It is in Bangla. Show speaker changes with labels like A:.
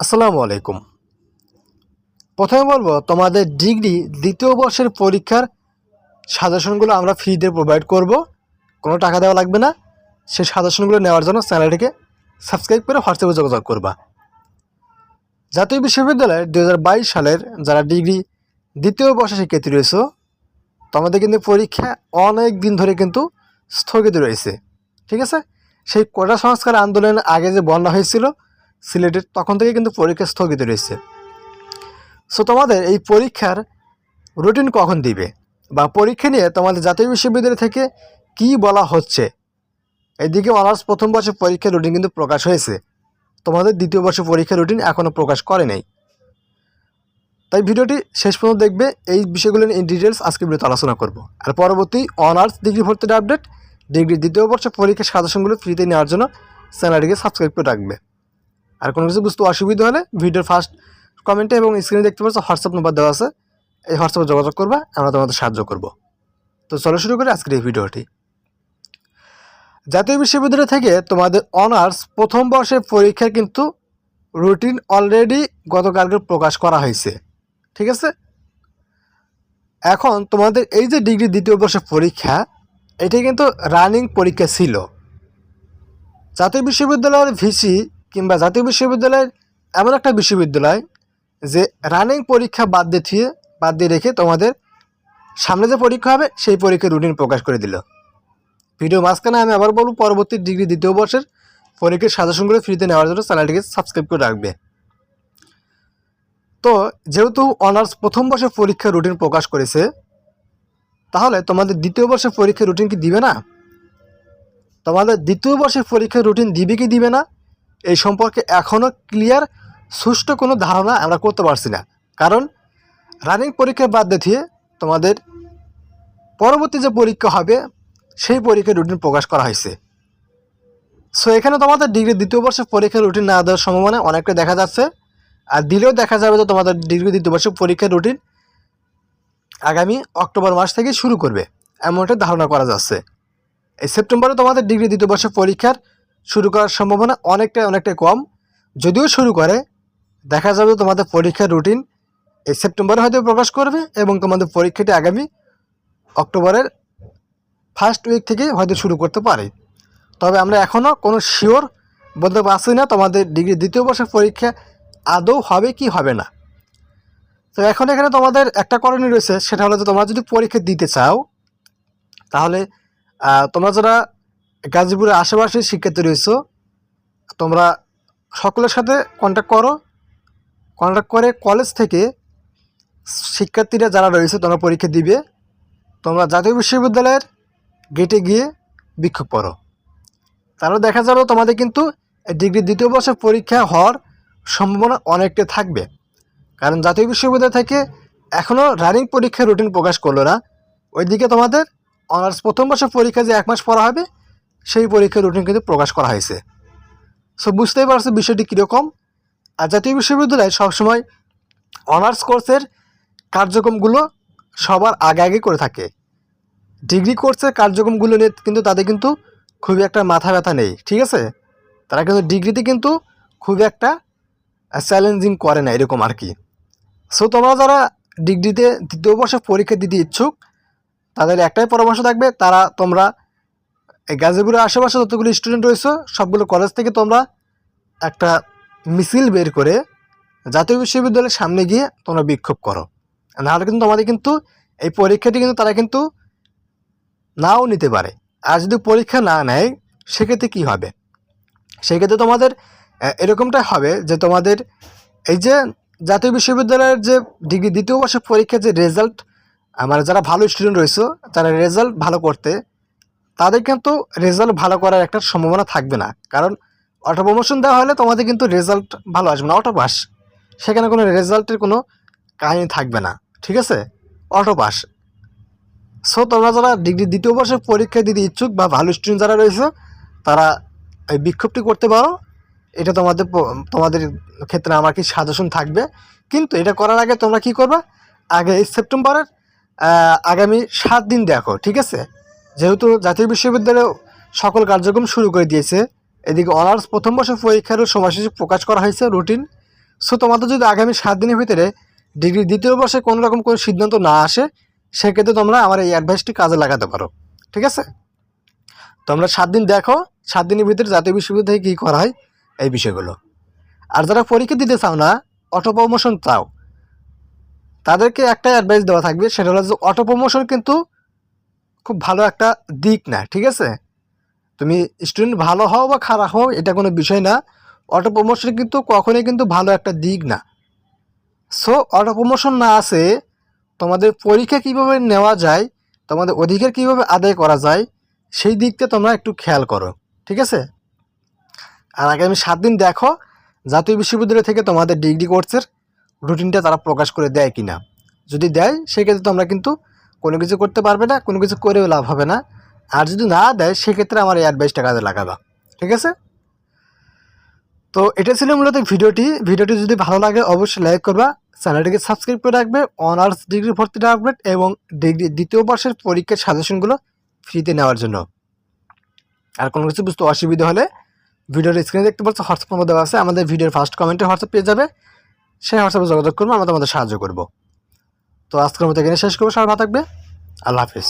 A: আসসালামু আলাইকুম। প্রথমে বলব, তোমাদের ডিগ্রি দ্বিতীয় বর্ষের পরীক্ষার সাজেশনগুলো আমরা ফ্রিতে প্রোভাইড করব। কোনো টাকা দেওয়া লাগবে না। সেই সাজেশনগুলো নেওয়ার জন্য চ্যানেলটিকে সাবস্ক্রাইব করে হোয়াটসঅ্যাপে যোগাযোগ করবা। জাতীয় বিশ্ববিদ্যালয়ের দু সালের যারা ডিগ্রি দ্বিতীয় বর্ষে শিক্ষার্থী রয়েছে, তোমাদের কিন্তু পরীক্ষা অনেক দিন ধরে কিন্তু স্থগিত রয়েছে। ঠিক আছে? সেই কোটা সংস্কার আন্দোলনের আগে যে বন্যা হয়েছিল সিলেটের, তখন থেকে কিন্তু পরীক্ষা স্থগিত রয়েছে। সো তোমাদের এই পরীক্ষার রুটিন কখন দিবে? বা পরীক্ষা নিয়ে তোমাদের জাতীয় বিশ্ববিদ্যালয় থেকে কি বলা হচ্ছে? এদিকে অনার্স প্রথম বর্ষের পরীক্ষার রুটিন কিন্তু প্রকাশ হয়েছে। তোমাদের দ্বিতীয় বর্ষের পরীক্ষার রুটিন এখনও প্রকাশ করে নাই। তাই ভিডিওটি শেষ পর্যন্ত দেখবে, এই বিষয়গুলো নিয়ে ডিটেলস আজকে ভিডিওতে আলোচনা করব। আর পরবর্তী অনার্স ডিগ্রি ভর্তির আপডেট ডিগ্রি দ্বিতীয় বর্ষের পরীক্ষার সাজেশনগুলো ফ্রিতে নেওয়ার জন্য চ্যানেলটিকে সাবস্ক্রাইব করে রাখবে। আর কোনো কিছু বুঝতে অসুবিধা হলে ভিডিওর ফার্স্ট কমেন্টে এবং স্ক্রিনে দেখতে পাচ্ছ হোয়াটসঅ্যাপ নম্বর দেওয়া আছে। এই হোয়াটসঅ্যাপে যোগাযোগ করবা, আমরা তোমাদের সাহায্য করব। তো চলো শুরু করি আজকের এই ভিডিওটি। জাতীয় বিশ্ববিদ্যালয় থেকে তোমাদের অনার্স প্রথম বর্ষের পরীক্ষার কিন্তু রুটিন অলরেডি গতকালকে প্রকাশ করা হয়েছে। ঠিক আছে? এখন তোমাদের এই যে ডিগ্রি দ্বিতীয় বর্ষের পরীক্ষা, এটি কিন্তু রানিং পরীক্ষা ছিল। জাতীয় বিশ্ববিদ্যালয়ের ভিসি কিংবা জাতীয় বিশ্ববিদ্যালয়ের এমন একটা বিশ্ববিদ্যালয় যে রানিং পরীক্ষা বাদ দিয়ে বাদ দিয়ে রেখে তোমাদের সামনে যে পরীক্ষা হবে, সেই পরীক্ষার রুটিন প্রকাশ করে দিল। ভিডিও মাঝখানে আমি আবার বলব, পরবর্তী ডিগ্রি দ্বিতীয় বর্ষের পরীক্ষার সাজেশনগুলো ফ্রিতে নেওয়ার জন্য চ্যানেলটিকে সাবস্ক্রাইব করে রাখবে। তো যেহেতু অনার্স প্রথম বর্ষের পরীক্ষার রুটিন প্রকাশ করেছে, তাহলে তোমাদের দ্বিতীয় বর্ষের পরীক্ষার রুটিন কি দিবে না? তোমাদের দ্বিতীয় বর্ষের পরীক্ষার রুটিন দিবে কি দিবে না? এই সম্পর্কে এখনও ক্লিয়ার, সুষ্ঠু কোনো ধারণা আমরা করতে পারছি না। কারণ রানিং পরীক্ষা বাদ দিয়ে তোমাদের পরবর্তী যে পরীক্ষা হবে, সেই পরীক্ষার রুটিন প্রকাশ করা হয়েছে। সো এখানে তোমাদের ডিগ্রি দ্বিতীয় বর্ষের পরীক্ষার রুটিন না দেওয়ার সম্ভাবনা অনেকটা দেখা যাচ্ছে। আর দিলেও দেখা যাবে যে তোমাদের ডিগ্রি দ্বিতীয় বর্ষের পরীক্ষার রুটিন আগামী অক্টোবর মাস থেকে শুরু করবে এমনটা ধারণা করা যাচ্ছে। এই সেপ্টেম্বরে তোমাদের ডিগ্রি দ্বিতীয় বর্ষের পরীক্ষার শুরু করার সম্ভাবনা অনেকটাই অনেকটাই কম। যদিও শুরু করে, দেখা যাবে তোমাদের পরীক্ষার রুটিন এই সেপ্টেম্বরে হয়তো প্রকাশ করবে এবং তোমাদের পরীক্ষাটি আগামী অক্টোবরের ফার্স্ট উইক থেকে হয়তো শুরু করতে পারে। তবে আমরা এখনও কোনো শিওর বলতে পারছি না, তোমাদের ডিগ্রি দ্বিতীয় বর্ষের পরীক্ষা আদৌ হবে কি হবে না। তো এখন এখানে তোমাদের একটা করণীয় রয়েছে, সেটা হলো যে তোমরা যদি পরীক্ষা দিতে চাও, তাহলে তোমরা যারা গাজীপুরের আশেপাশে শিক্ষার্থী রয়েছো তোমরা সকলের সাথে কন্ট্যাক্ট করো। কন্ট্যাক্ট করে কলেজ থেকে শিক্ষার্থীরা যারা রয়েছে, তোমরা পরীক্ষা দিবে। তোমরা জাতীয় বিশ্ববিদ্যালয়ের গেটে গিয়ে বিক্ষোভ করো। তাহলে দেখা যাবে তোমাদের কিন্তু ডিগ্রি দ্বিতীয় বর্ষের পরীক্ষা হওয়ার সম্ভাবনা অনেকটা থাকবে। কারণ জাতীয় বিশ্ববিদ্যালয় থেকে এখনও রানিং পরীক্ষার রুটিন প্রকাশ করল না। ওইদিকে তোমাদের অনার্স প্রথম বর্ষের পরীক্ষা যে এক মাস পড়া হবে সেই পরীক্ষার রুটিন কিন্তু প্রকাশ করা হয়েছে। সো বুঝতেই পারছ বিষয়টি কীরকম? আর জাতীয় বিশ্ববিদ্যালয় সবসময় অনার্স কোর্সের কার্যক্রমগুলো সবার আগে আগে করে থাকে। ডিগ্রি কোর্সের কার্যক্রমগুলো নিয়ে কিন্তু তাদের কিন্তু খুবই একটা মাথা ব্যথা নেই, ঠিক আছে? তারা কিন্তু ডিগ্রিতে কিন্তু খুবই একটা চ্যালেঞ্জিং করে না, এরকম আর কি। সো তোমরা যারা ডিগ্রিতে দ্বিতীয় বর্ষে পরীক্ষা দিতে ইচ্ছুক, তাদের একটাই পরামর্শ থাকবে, তারা তোমরা এই গাজীপুরের আশেপাশে যতগুলো স্টুডেন্ট রয়েছে সবগুলো কলেজ থেকে তোমরা একটা মিছিল বের করে জাতীয় বিশ্ববিদ্যালয়ের সামনে গিয়ে তোমরা বিক্ষোভ করো। নাহলে কিন্তু তোমাদের কিন্তু এই পরীক্ষাটি কিন্তু তারা কিন্তু নাও নিতে পারে। আর যদি পরীক্ষা না নেয় সেক্ষেত্রে কী হবে? সেক্ষেত্রে তোমাদের আহ, এরকমটা হবে যে তোমাদের এই যে জাতীয় বিশ্ববিদ্যালয়ের যে ডিগ্রি দ্বিতীয় বর্ষের পরীক্ষার যে রেজাল্ট মানে যারা ভালো স্টুডেন্ট রয়েছে তারা রেজাল্ট ভালো করতে তাদের কিন্তু রেজাল্ট ভালো করার একটা সম্ভাবনা থাকবে না। কারণ অটো প্রমোশন দেওয়া হলে তোমাদের কিন্তু রেজাল্ট ভালো আসবে না অটো পাস সেখানে কোনো রেজাল্টের কোনো কাহিনী থাকবে না, ঠিক আছে? অটো পাস সো তোমরা যারা ডিগ্রি দ্বিতীয় বর্ষের পরীক্ষা দিতে ইচ্ছুক বা ভালো স্টুডেন্ট যারা রয়েছে, তারা এই বিক্ষোভটি করতে পারো। এটা তোমাদের তোমাদের ক্ষেত্রে আমার কি সাজেশন থাকবে? কিন্তু এটা করার আগে তোমরা কি করবে? আগে সেপ্টেম্বরের আগামী সাত দিন দেখো, ঠিক আছে? যেহেতু জাতীয় বিশ্ববিদ্যালয় সকল কার্যক্রম শুরু করে দিয়েছে, এদিকে অনার্স প্রথম বর্ষের পরীক্ষারও সময়সূচি প্রকাশ করা হয়েছে, রুটিন। সো তোমাদের যদি আগামী সাত দিনের ভিতরে ডিগ্রি দ্বিতীয় বর্ষে কোনো রকম কোনো সিদ্ধান্ত না আসে, সেক্ষেত্রে তোমরা আমার এই অ্যাডভাইসটি কাজে লাগাতে পারো। ঠিক আছে? তোমরা সাত দিন দেখো, সাত দিনের ভিতরে জাতীয় বিশ্ববিদ্যালয় কী করা হয়, এই বিষয়গুলো। আর যারা পরীক্ষা দিতে চাও না অটো প্রমোশন চাও, তাদেরকে একটা অ্যাডভাইস দেওয়া থাকবে, সেটা হলো যে অটো প্রমোশন কিন্তু খুব ভালো একটা দিক না, ঠিক আছে? তুমি স্টুডেন্ট ভালো হও বা খারাপ হও, এটা কোনো বিষয় না। অটো প্রমোশন কিন্তু কখনোই কিন্তু ভালো একটা দিক না। সো অটো প্রমোশন না আছে তোমাদের পরীক্ষা কীভাবে নেওয়া যায়, তোমাদের অধিকার কীভাবে আদায় করা যায়, সেই দিকটা তোমরা একটু খেয়াল করো, ঠিক আছে? আর আগামী সাত দিন দেখো, জাতীয় বিশ্ববিদ্যালয় থেকে তোমাদের ডিগ্রি কোর্সের রুটিনটা তারা প্রকাশ করে দেয় কি না যদি দেয়, সেক্ষেত্রে তোমরা কিন্তু কোনো কিছু করতে পারবে না, কোনো কিছু করেও লাভ হবে না। আর যদি না দেয়, সেক্ষেত্রে আমার এই অ্যাডভাইসটা কাজে লাগাবা। ঠিক আছে? তো এটা ছিল মূলত ভিডিওটি। ভিডিওটি যদি ভালো লাগে, অবশ্যই লাইক করবা। চ্যানেলটিকে সাবস্ক্রাইব করে রাখবে। অনার্স ডিগ্রি ভর্তির আপডেট এবং ডিগ্রি দ্বিতীয় বর্ষের পরীক্ষার সাজেশনগুলো ফ্রিতে নেওয়ার জন্য। আর কোনো কিছু বুঝতে অসুবিধা হলে ভিডিওর স্ক্রিনে দেখতে পাচ্ছ হোয়াটসঅ্যাপ নম্বর দেওয়া আছে। আমাদের ভিডিওর ফার্স্ট কমেন্টে হোয়াটসঅ্যাপ পেয়ে যাবে। সেই হোয়াটসঅ্যাপে যোগাযোগ করব, আমরা তোমাদের সাহায্য করব। তো আজকের মতো এখানে শেষ করব সবাই ভালো থাকবে। আল্লাহ হাফিজ।